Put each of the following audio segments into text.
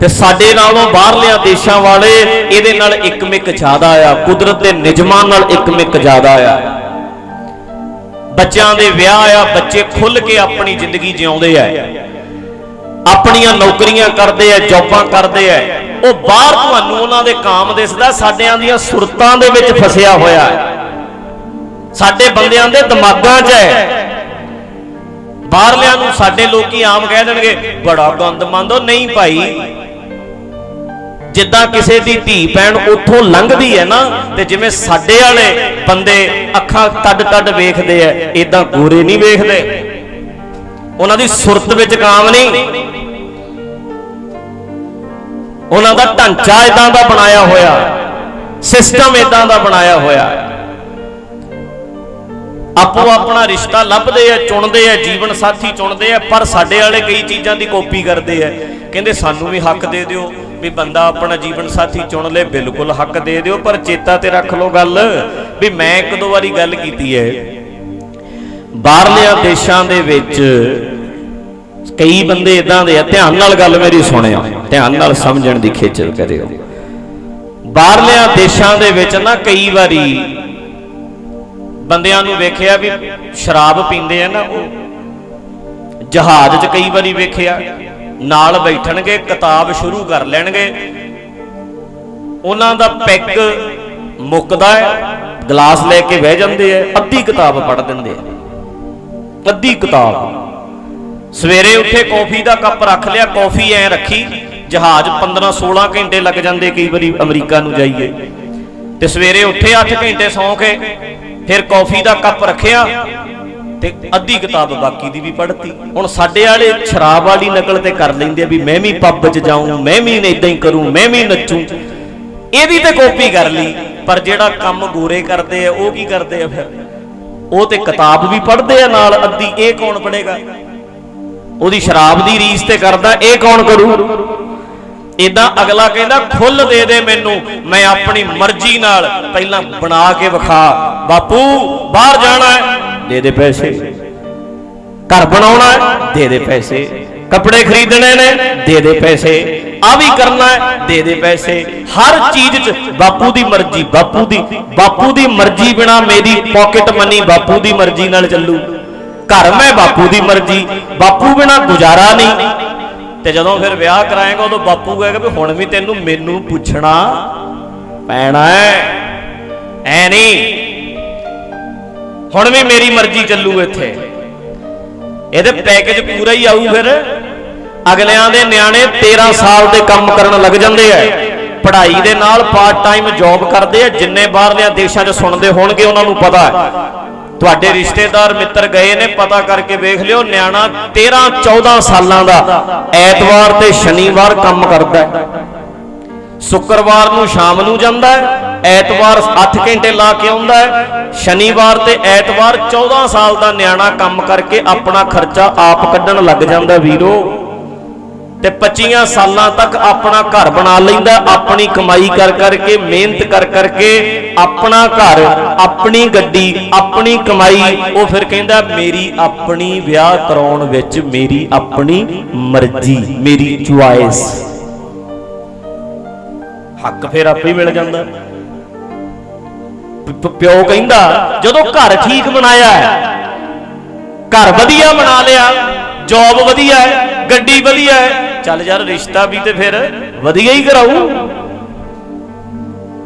ਤੇ ਸਾਡੇ ਨਾਲੋਂ ਬਾਹਰਲਿਆਂ ਦੇਸ਼ਾਂ ਵਾਲੇ ਇਹਦੇ ਨਾਲ ਇੱਕ ਮਿਕ ਜ਼ਿਆਦਾ ਆ, ਕੁਦਰਤ ਦੇ ਨਿਯਮਾਂ ਨਾਲ ਇੱਕ ਮਿਕ ਜ਼ਿਆਦਾ ਆ। ਬੱਚਿਆਂ ਦੇ ਵਿਆਹ ਆ, ਬੱਚੇ ਖੁੱਲ ਕੇ ਆਪਣੀ ਜ਼ਿੰਦਗੀ ਜਿਉਂਦੇ ਆ। ਆਪਣੀਆਂ ਨੌਕਰੀਆਂ ਕਰਦੇ ਆ, ਜੌਬਾਂ ਕਰਦੇ ਆ। ਉਹ ਬਾਹਰ ਤੁਹਾਨੂੰ ਉਹਨਾਂ ਦੇ ਕਾਮ ਦਿਸਦਾ, ਸਾਡਿਆਂ ਦੀਆਂ ਸੁਰਤਾਂ ਦੇ ਵਿੱਚ ਫਸਿਆ ਹੋਇਆ। ਹੈ ਸਾਡੇ ਬੰਦਿਆਂ ਦੇ ਦਿਮਾਗਾਂ 'ਚ ਹੈ। ਬਾਹਰਲਿਆਂ ਨੂੰ ਸਾਡੇ ਲੋਕੀ ਆਮ ਕਹਿ ਦੇਣਗੇ, ਬੜਾ ਗੰਦਮੰਦ ਉਹ ਨਹੀਂ ਭਾਈ। ਜਿੱਦਾਂ ਕਿਸੇ ਦੀ ਧੀ ਭੈਣ ਉੱਥੋਂ ਲੰਘਦੀ ਹੈ ਨਾ, ਤੇ ਜਿਵੇਂ ਸਾਡੇ ਵਾਲੇ ਬੰਦੇ ਅੱਖਾਂ ਟੱਡ ਟੱਡ ਵੇਖਦੇ ਆ ਇਦਾਂ ਗੋਰੇ ਨਹੀਂ ਵੇਖਦੇ। ਉਹਨਾਂ ਦੀ ਸੁਰਤ ਵਿੱਚ ਕਾਮ ਨਹੀਂ। ਉਹਨਾਂ ਦਾ ਢਾਂਚਾ ਇਦਾਂ ਦਾ ਬਣਾਇਆ ਹੋਇਆ, ਸਿਸਟਮ ਇਦਾਂ ਦਾ ਬਣਾਇਆ ਹੋਇਆ। ਆਪੋ ਆਪਣਾ ਰਿਸ਼ਤਾ ਲੱਭਦੇ ਆ, ਚੁਣਦੇ ਆ, ਜੀਵਨ ਸਾਥੀ ਚੁਣਦੇ ਆ, ਪਰ ਸਾਡੇ ਵਾਲੇ ਕਈ ਚੀਜ਼ਾਂ ਦੀ ਕਾਪੀ ਕਰਦੇ ਆ। ਕਹਿੰਦੇ ਸਾਨੂੰ ਵੀ ਹੱਕ ਦੇ ਦਿਓ। ਵੀ ਬੰਦਾ ਆਪਣਾ ਜੀਵਨ ਸਾਥੀ ਚੁਣ ਲੇ, ਬਿਲਕੁਲ ਹੱਕ ਦੇ ਦਿਓ, ਪਰ ਚੇਤਾ ਤੇ ਰੱਖ ਲਓ ਗੱਲ, ਵੀ ਮੈਂ ਇੱਕ ਦੋ ਵਾਰੀ ਗੱਲ ਕੀਤੀ ਹੈ। ਬਾਹਰਲਿਆਂ ਦੇਸ਼ਾਂ ਦੇ ਵਿੱਚ ਕਈ ਬੰਦੇ ਇਦਾਂ ਦੇ ਆ, ਧਿਆਨ ਨਾਲ ਗੱਲ ਮੇਰੀ ਸੁਣਿਓ, ਧਿਆਨ ਨਾਲ ਸਮਝਣ ਦੀ ਖੇਚਲ ਕਰਿਓ। ਬਾਹਰਲਿਆਂ ਦੇਸ਼ਾਂ ਦੇ ਵਿੱਚ ਨਾ ਕਈ ਵਾਰੀ ਬੰਦਿਆਂ ਨੂੰ ਵੇਖਿਆ ਵੀ ਸ਼ਰਾਬ ਪੀਂਦੇ ਆ ਨਾ ਉਹ, ਜਹਾਜ਼ 'ਚ ਕਈ ਵਾਰੀ ਵੇਖਿਆ ਨਾਲ ਬੈਠਣਗੇ, ਕਿਤਾਬ ਸ਼ੁਰੂ ਕਰ ਲੈਣਗੇ। ਉਹਨਾਂ ਦਾ ਪੈਕ ਮੁੱਕਦਾ ਹੈ, ਗਲਾਸ ਲੈ ਕੇ ਬਹਿ ਜਾਂਦੇ ਆ ਅੱਧੀ ਕਿਤਾਬ ਪੜ੍ਹ ਦਿੰਦੇ ਆ ਅੱਧੀ ਕਿਤਾਬ। ਸਵੇਰੇ ਉੱਠੇ, ਕੌਫੀ ਦਾ ਕੱਪ ਰੱਖ ਲਿਆ, ਕੌਫੀ ਐ ਰੱਖੀ, ਜਹਾਜ਼ 15 16 ਘੰਟੇ ਲੱਗ ਜਾਂਦੇ ਕਈ ਵਾਰੀ ਅਮਰੀਕਾ ਨੂੰ ਜਾਈਏ। ਤੇ ਸਵੇਰੇ ਉੱਠੇ 8 ਘੰਟੇ ਸੌਂ ਕੇ, ਫਿਰ ਕੌਫੀ ਦਾ ਕੱਪ ਰੱਖਿਆ ਤੇ ਅੱਧੀ ਕਿਤਾਬ ਬਾਕੀ ਦੀ ਵੀ ਪੜ੍ਹਤੀ। ਹੁਣ ਸਾਡੇ ਵਾਲੇ ਸ਼ਰਾਬ ਵਾਲੀ ਨਕਲ ਤੇ ਕਰ ਲੈਂਦੇ ਆ ਵੀ ਮੈਂ ਵੀ ਪੱਬ 'ਚ ਜਾਊਂ, ਮੈਂ ਵੀ ਇਦਾਂ ਹੀ ਕਰੂੰ, ਮੈਂ ਵੀ ਨੱਚੂੰ। ਇਹਦੀ ਤੇ ਕਾਪੀ ਕਰ ਲਈ, ਪਰ ਜਿਹੜਾ ਕੰਮ ਗੋਰੇ ਕਰਦੇ ਆ, ਉਹ ਕੀ ਕਰਦੇ ਆ ਫਿਰ? ਉਹ ਤੇ ਕਿਤਾਬ ਵੀ ਪੜ੍ਹਦੇ ਆ ਨਾਲ, ਅੱਧੀ ਇਹ ਕੌਣ ਪੜ੍ਹੇਗਾ? ਉਹਦੀ ਸ਼ਰਾਬ ਦੀ ਰੀਸ ਤੇ ਕਰਦਾ, ਇਹ ਕੌਣ ਕਰੂ? ਇਦਾਂ ਅਗਲਾ ਕਹਿੰਦਾ ਖੁੱਲ ਦੇ ਦੇ ਮੈਨੂੰ, ਮੈਂ ਆਪਣੀ ਮਰਜ਼ੀ ਨਾਲ ਪਹਿਲਾਂ ਬਣਾ ਕੇ ਵਿਖਾ। ਬਾਪੂ, ਬਾਹਰ ਜਾਣਾ ਹੈ। ਦੇ ਦੇ ਪੈਸੇ। ਘਰ ਬਣਾਉਣਾ ਦੇ ਦੇ ਪੈਸੇ। ਕੱਪੜੇ ਖਰੀਦਣੇ ਨੇ, ਦੇ ਦੇ ਪੈਸੇ। ਆ ਵੀ ਕਰਨਾ ਦੇ ਦੇ ਪੈਸੇ। ਹਰ ਚੀਜ਼ 'ਚ ਬਾਪੂ ਦੀ ਮਰਜ਼ੀ, ਬਾਪੂ ਦੀ ਬਾਪੂ ਦੀ ਮਰਜ਼ੀ ਬਿਨਾ ਮੇਰੀ ਪਾਕਟ ਮਨੀ ਬਾਪੂ ਦੀ ਮਰਜ਼ੀ ਨਾਲ ਚੱਲੂ। ਘਰ ਮੈਂ ਬਾਪੂ ਦੀ ਮਰਜ਼ੀ, ਬਾਪੂ ਬਿਨਾ ਗੁਜ਼ਾਰਾ ਨਹੀਂ। ਤੇ ਜਦੋਂ ਫਿਰ ਵਿਆਹ ਕਰਾਏਗਾ, ਉਦੋਂ ਬਾਪੂ ਕਹੇਗਾ ਵੀ ਹੁਣ ਵੀ ਤੈਨੂੰ ਮੈਨੂੰ ਪੁੱਛਣਾ ਪੈਣਾ ਹੈ। ਐ ਨਹੀਂ ਹੁਣ ਵੀ ਮੇਰੀ ਮਰਜ਼ੀ ਚੱਲੂ ਇੱਥੇ। ਇਹਦੇ ਪੈਕੇਜ ਪੂਰਾ ਹੀ ਆਊ ਫਿਰ। ਅਗਲਿਆਂ ਦੇ ਨਿਆਣੇ 13 ਸਾਲ ਦੇ ਕੰਮ ਕਰਨ ਲੱਗ ਜਾਂਦੇ ਐ ਪੜ੍ਹਾਈ ਦੇ ਨਾਲ ਪਾਰਟ ਟਾਈਮ ਜੌਬ ਕਰਦੇ ਆ, ਜਿੰਨੇ ਬਾਹਰਲਿਆਂ ਦੇਸ਼ਾਂ 'ਚ ਸੁਣਦੇ ਹੋਣਗੇ ਉਹਨਾਂ ਨੂੰ ਪਤਾ ਹੈ। ਤੁਹਾਡੇ ਰਿਸ਼ਤੇਦਾਰ ਮਿੱਤਰ ਗਏ ਨੇ, ਪਤਾ ਕਰਕੇ ਵੇਖ ਲਿਓ, ਨਿਆਣਾ 13 14 ਸਾਲਾਂ ਦਾ, ਐਤਵਾਰ ਤੇ ਸ਼ਨੀਵਾਰ ਕੰਮ ਕਰਦਾ ਹੈ। ਸ਼ੁੱਕਰਵਾਰ ਨੂੰ ਸ਼ਾਮ ਨੂੰ ਜਾਂਦਾ ਹੈ। ਐਤਵਾਰ 8 ਘੰਟੇ ਲਾ ਕੇ ਆਉਂਦਾ ਹੈ। ਸ਼ਨੀਵਾਰ ਤੇ ਐਤਵਾਰ 14 ਸਾਲ ਦਾ ਨਿਆਣਾ ਕੰਮ ਕਰਕੇ ਆਪਣਾ ਖਰਚਾ ਆਪ ਕੱਢਣ ਲੱਗ ਜਾਂਦਾ ਵੀਰੋ। ਤੇ 25 ਸਾਲਾਂ ਤੱਕ ਆਪਣਾ ਘਰ ਬਣਾ ਲੈਂਦਾ, ਆਪਣੀ ਕਮਾਈ ਕਰ ਕਰਕੇ, ਮਿਹਨਤ ਕਰ ਕਰਕੇ, ਆਪਣਾ ਘਰ, ਆਪਣੀ ਗੱਡੀ, ਆਪਣੀ ਕਮਾਈ, ਉਹ ਫਿਰ ਕਹਿੰਦਾ, ਮੇਰੀ ਆਪਣੀ ਵਿਆਹ ਕਰਾਉਣ ਵਿੱਚ ਮੇਰੀ ਆਪਣੀ ਮਰਜ਼ੀ, ਮੇਰੀ ਚੁਆਇਸ। ਹੱਕ ਫਿਰ ਆਪੇ ਮਿਲ ਜਾਂਦਾ। ਪਿਓ ਕਹਿੰਦਾ, ਜਦੋਂ ਘਰ ਠੀਕ ਬਣਾਇਆ ਹੈ, ਘਰ ਵਧੀਆ ਬਣਾ ਲਿਆ ਜੌਬ ਵਧੀਆ ਹੈ, ਗੱਡੀ ਵਧੀਆ ਹੈ, ਚੱਲ ਯਾਰ ਰਿਸ਼ਤਾ ਵੀ ਤੇ ਫਿਰ ਵਧੀਆ ਹੀ ਕਰਾਊ।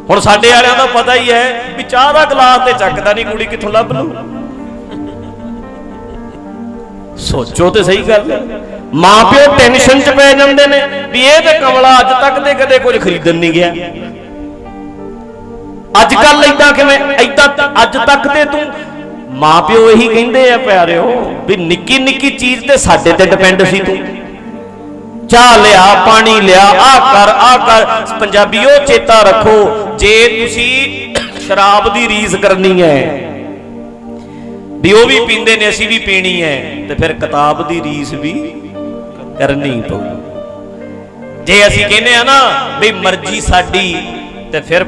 ਹੁਣ ਸਾਡੇ ਵਾਲਿਆਂ ਦਾ ਪਤਾ ਹੀ ਹੈ ਵੀ ਚਾਹ ਦਾ ਗਲਾਸ ਤੇ ਚੱਕਦਾ ਨਹੀਂ ਕੁੜੀ ਕਿੱਥੋਂ ਲੱਭ ਲੂ ਸੋਚੋ ਤੇ ਸਹੀ ਗੱਲ ਹੈ ਮਾਂ ਪਿਓ ਟੈਨਸ਼ਨ 'ਚ ਪੈ ਜਾਂਦੇ ਨੇ ਵੀ ਇਹ ਤੇ ਕਮਲਾ ਅੱਜ ਤੱਕ ਤੇ ਕਦੇ ਕੁਝ ਖਰੀਦਣ ਨਹੀਂ ਗਿਆ। ਅੱਜ ਕੱਲ ਇਦਾਂ ਕਿਵੇਂ? ਇਦਾਂ ਅੱਜ ਤੱਕ ਤੇ ਤੂੰ ਮਾਂ ਪਿਓ ਇਹੀ ਕਹਿੰਦੇ ਆ ਪਿਆਰਿਓ ਵੀ ਨਿੱਕੀ ਨਿੱਕੀ ਚੀਜ਼ ਤੇ ਸਾਡੇ ਤੇ ਡਿਪੈਂਡ ਸੀ ਤੂੰ। ਚਾਹ ਲਿਆ, ਪਾਣੀ ਲਿਆ ਆ ਕਰ ਆ ਕਰ। ਪੰਜਾਬੀਓ ਚੇਤਾ ਰੱਖੋ ਜੇ ਤੁਸੀਂ ਸ਼ਰਾਬ ਦੀ ਰੀਸ ਕਰਨੀ ਹੈ ਵੀ ਉਹ ਵੀ ਪੀਂਦੇ ਨੇ, ਅਸੀਂ ਵੀ ਪੀਣੀ ਹੈ, ਤੇ ਫਿਰ ਕਿਤਾਬ ਦੀ ਰੀਸ ਵੀ ਕਰਨੀ ਪਊ। ਜੇ ਅਸੀਂ ਕਹਿੰਦੇ ਆ ਨਾ ਵੀ ਮਰਜ਼ੀ ਸਾਡੀ ਤੇ ਫਿਰ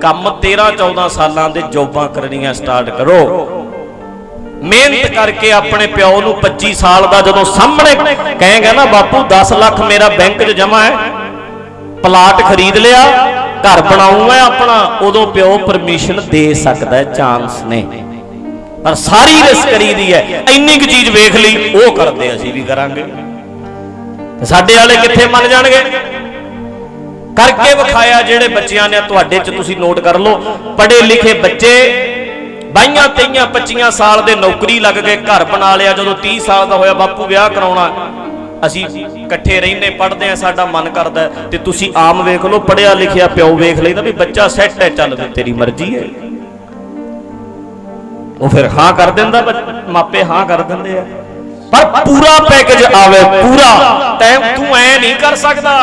ਕੰਮ 13 14 ਸਾਲਾਂ ਦੇ ਜੋਬਾਂ ਕਰਨੀਆਂ ਸਟਾਰਟ ਕਰੋ। ਮਿਹਨਤ ਕਰਕੇ ਆਪਣੇ ਪਿਓ ਨੂੰ 25 ਸਾਲ ਦਾ ਜਦੋਂ ਸਾਹਮਣੇ ਕਹੇਗਾ ਨਾ, ਬਾਪੂ 10 ਲੱਖ ਮੇਰਾ ਬੈਂਕ 'ਚ ਜਮਾ ਹੈ। ਪਲਾਟ ਖਰੀਦ ਲਿਆ, ਘਰ ਬਣਾਉਂਗਾ ਆਪਣਾ। ਉਦੋਂ ਪਿਓ ਪਰਮਿਸ਼ਨ ਦੇ ਸਕਦਾ ਹੈ, ਚਾਂਸ ਨੇ। ਪਰ ਸਾਰੀ ਰਿਸਕ ਕਰੀਦੀ ਹੈ। ਇੰਨੀ ਕੁ ਚੀਜ਼ ਵੇਖ ਲਈ, ਉਹ ਕਰਦੇ ਅਸੀਂ ਵੀ ਕਰਾਂਗੇ। ਸਾਡੇ ਵਾਲੇ ਕਿੱਥੇ ਮੰਨ ਜਾਣਗੇ? ਕਰਕੇ ਵਿਖਾਇਆ ਜਿਹੜੇ ਬੱਚਿਆਂ ਨੇ, ਤੁਹਾਡੇ ਚ ਤੁਸੀਂ ਨੋਟ ਕਰ ਲਓ। ਪੜ੍ਹੇ ਲਿਖੇ ਬੱਚੇ, ਬਾਈਆਂ, ਤੇਈਆਂ 25 ਸਾਲ ਦੇ ਨੌਕਰੀ ਲੱਗ ਗਏ, ਘਰ ਬਣਾ ਲਿਆ, ਜਦੋਂ 30 ਸਾਲ ਦਾ ਹੋਇਆ, ਬਾਪੂ ਵਿਆਹ ਕਰਾਉਣਾ। ਅਸੀਂ ਇਕੱਠੇ ਰਹਿੰਦੇ, ਪੜ੍ਹਦੇ ਆ ਸਾਡਾ ਮਨ ਕਰਦਾ ਤੇ ਤੁਸੀਂ ਆਮ ਵੇਖ ਲਓ ਪੜਿਆ ਲਿਖਿਆ ਪਿਓ ਵੇਖ ਲੈਂਦਾ ਵੀ ਬੱਚਾ ਸੈੱਟ ਹੈ, ਚੱਲ ਵੀ ਤੇਰੀ ਮਰਜ਼ੀ ਹੈ। ਉਹ ਫਿਰ ਹਾਂ ਕਰ ਦਿੰਦਾ ਮਾਪੇ ਹਾਂ ਕਰ ਦਿੰਦੇ ਆ। ਪਰ ਪੂਰਾ ਪੈਕੇਜ ਆਵੇ, ਪੂਰਾ। ਤੈਂ ਤੂੰ ਐ ਨਹੀਂ ਕਰ ਸਕਦਾ।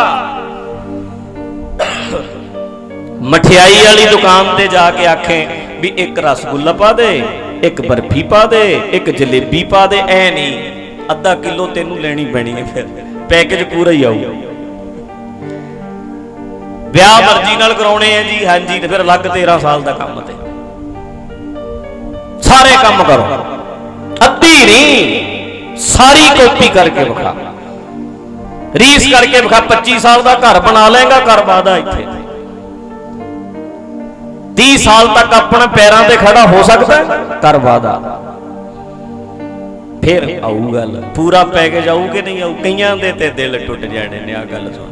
ਮਠਿਆਈ ਵਾਲੀ ਦੁਕਾਨ ਤੇ ਜਾ ਕੇ ਆਖੇ ਵੀ ਇੱਕ ਰਸਗੁੱਲਾ ਪਾ ਦੇ, ਇੱਕ ਬਰਫੀ ਪਾ ਦੇ, ਇੱਕ ਜਲੇਬੀ ਪਾ ਦੇ, ਐ ਨਹੀਂ ਅੱਧਾ ਕਿਲੋ ਤੈਨੂੰ ਲੈਣੀ ਪੈਣੀ ਹੈ ਫਿਰ। ਪੈਕੇਜ ਪੂਰਾ ਹੀ ਆਊ। ਵਿਆਹ ਮਰਜ਼ੀ ਨਾਲ ਕਰਾਉਣੇ ਆ ਜੀ, ਹਾਂਜੀ, ਤੇ ਫਿਰ ਅਲੱਗ 13 ਸਾਲ ਦਾ ਕੰਮ ਤੇ। ਸਾਰੇ ਕੰਮ ਕਰੋ। ਅੱਧੀ ਨਹੀਂ ਸਾਰੀ ਕਾਪੀ ਕਰਕੇ ਵਿਖਾ। ਰੀਸ ਕਰਕੇ ਵਿਖਾ 25 ਸਾਲ ਦਾ ਘਰ ਬਣਾ ਲਏਗਾ, ਘਰ ਬਾਦਾ ਇੱਥੇ। 30 ਸਾਲ ਤੱਕ ਆਪਣੇ ਪੈਰਾਂ ਤੇ ਖੜਾ ਹੋ ਸਕਦਾ ਹੈ? ਘਰ ਫਿਰ ਆਊ ਗੱਲ। ਪੂਰਾ ਪੈਕੇਜ ਆਊ ਕਿ ਨਹੀਂ ਆਊ? ਕਈਆਂ ਦੇ ਤੇ ਦਿਲ ਟੁੱਟ ਜਾਣੇ ਨੇ ਆ ਗੱਲ ਸੁਣ।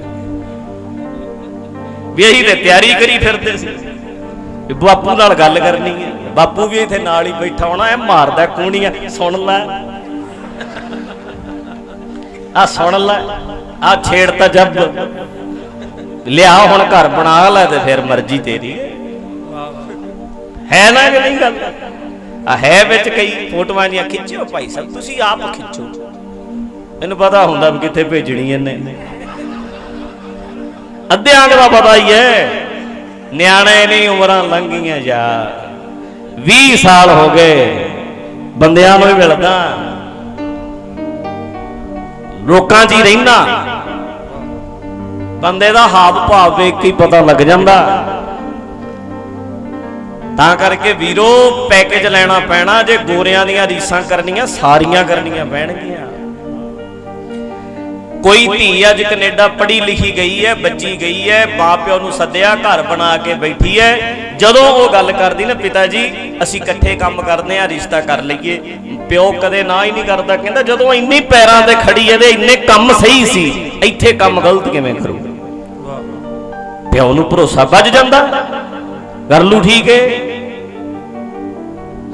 ਵੀ ਇਹੀ ਤੇ ਤਿਆਰੀ ਕਰੀ ਫਿਰਦੇ ਸੀ। ਵੀ ਬਾਪੂ ਨਾਲ ਗੱਲ ਕਰਨੀ ਹੈ। ਬਾਪੂ ਵੀ ਇੱਥੇ ਨਾਲ ਹੀ ਬੈਠਾ ਹੋਣਾ, ਇਹ ਮਾਰਦਾ ਕੂਣੀਆਂ, ਸੁਣ ਲੈ। ਆ ਸੁਣ ਲੈ ਆ ਛੇੜ ਤਾਂ ਜੱਬ। ਲਿਆ ਹੁਣ ਘਰ ਬਣਾ ਲੈ ਤੇ ਫਿਰ ਮਰਜ਼ੀ ਤੇਰੀ। ਹੈ ਨਾ ਕਿ ਨਹੀਂ ਗੱਲ? ਆ ਹੈ ਵਿੱਚ ਕਈ ਫੋਟੋਆਂ ਦੀਆਂ ਖਿੱਚਿਓ ਭਾਈ ਸਾਹਿਬ, ਤੁਸੀਂ ਆਪ ਖਿੱਚੋ। ਮੈਨੂੰ ਪਤਾ ਹੁੰਦਾ ਵੀ ਕਿੱਥੇ ਭੇਜਣੀ ਇਹਨੇ। ਅੱਧਿਆਂ ਦਾ ਪਤਾ ਹੀ ਹੈ, ਨਿਆਣੇ ਨਹੀਂ ਉਮਰਾਂ ਲੰਘੀਆਂ ਯਾਰ 20 ਸਾਲ ਹੋ ਗਏ, ਬੰਦਿਆਂ ਨੂੰ ਹੀ ਮਿਲਦਾ। ਲੋਕਾਂ 'ਚ ਹੀ ਰਹਿਣਾ ਬੰਦੇ ਦਾ ਹਾਵ ਭਾਵ ਵੇਖ ਕੇ ਪਤਾ ਲੱਗ ਜਾਂਦਾ। ਤਾਂ ਕਰਕੇ ਵੀਰੋ ਪੈਕੇਜ ਲੈਣਾ ਪੈਣਾ ਜੇ ਗੋਰਿਆਂ ਦੀਆਂ ਰੀਸਾਂ ਕਰਨੀਆਂ ਸਾਰੀਆਂ ਕਰਨੀਆਂ ਪੈਣਗੀਆਂ। ਕੋਈ ਧੀ ਅੱਜ ਕੈਨੇਡਾ ਪੜ੍ਹੀ ਲਿਖੀ ਗਈ ਹੈ ਬੱਚੀ ਗਈ ਹੈ ਪਿਓ ਨੂੰ ਸੱਦਿਆ ਘਰ ਬਣਾ ਕੇ ਬੈਠੀ ਹੈ। ਜਦੋਂ ਉਹ ਗੱਲ ਕਰਦੀ ਨਾ ਪਿਤਾ ਜੀ ਅਸੀਂ ਇਕੱਠੇ ਕੰਮ ਕਰਦੇ ਆ ਰਿਸ਼ਤਾ ਕਰ ਲਈਏ। ਪਿਓ ਕਦੇ ਨਾ ਹੀ ਨਹੀਂ ਕਰਦਾ ਕਹਿੰਦਾ ਜਦੋਂ ਇੰਨੀ ਪੈਰਾਂ ਤੇ ਖੜੀ ਤੇ ਇੰਨੇ ਕੰਮ ਸਹੀ ਸੀ ਇੱਥੇ ਕੰਮ ਗਲਤ ਕਿਵੇਂ ਕਰੂ? ਪਿਓ ਨੂੰ ਭਰੋਸਾ ਵੱਜ ਜਾਂਦਾ। ਕਰ ਲੂ ਠੀਕ ਹੈ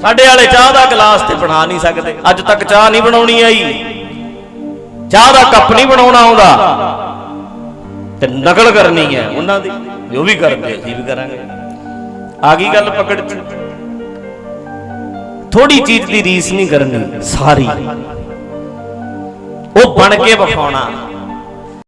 ਸਾਡੇ ਵਾਲੇ ਚਾਹ ਦਾ ਗਲਾਸ ਤੇ ਬਣਾ ਨਹੀਂ ਸਕਦੇ। ਅੱਜ ਤੱਕ ਚਾਹ ਨਹੀਂ ਬਣਾਉਣੀ ਆਈ। ਚਾਹ ਦਾ ਕੱਪ ਨਹੀਂ ਬਣਾਉਣਾ ਆਉਂਦਾ। ਤੇ ਨਕਲ ਕਰਨੀ ਹੈ ਉਹਨਾਂ ਦੀ। ਜੋ ਵੀ ਕਰਦੇ ਅਸੀਂ ਵੀ ਕਰਾਂਗੇ। ਆ ਗਈ ਗੱਲ ਪਕੜ ਚ। ਥੋੜੀ ਚੀਜ਼ ਦੀ ਰੀਸ ਨਹੀਂ ਕਰਨੀ, ਸਾਰੀ। ਉਹ ਬਣ ਕੇ ਵਿਖਾਉਣਾ।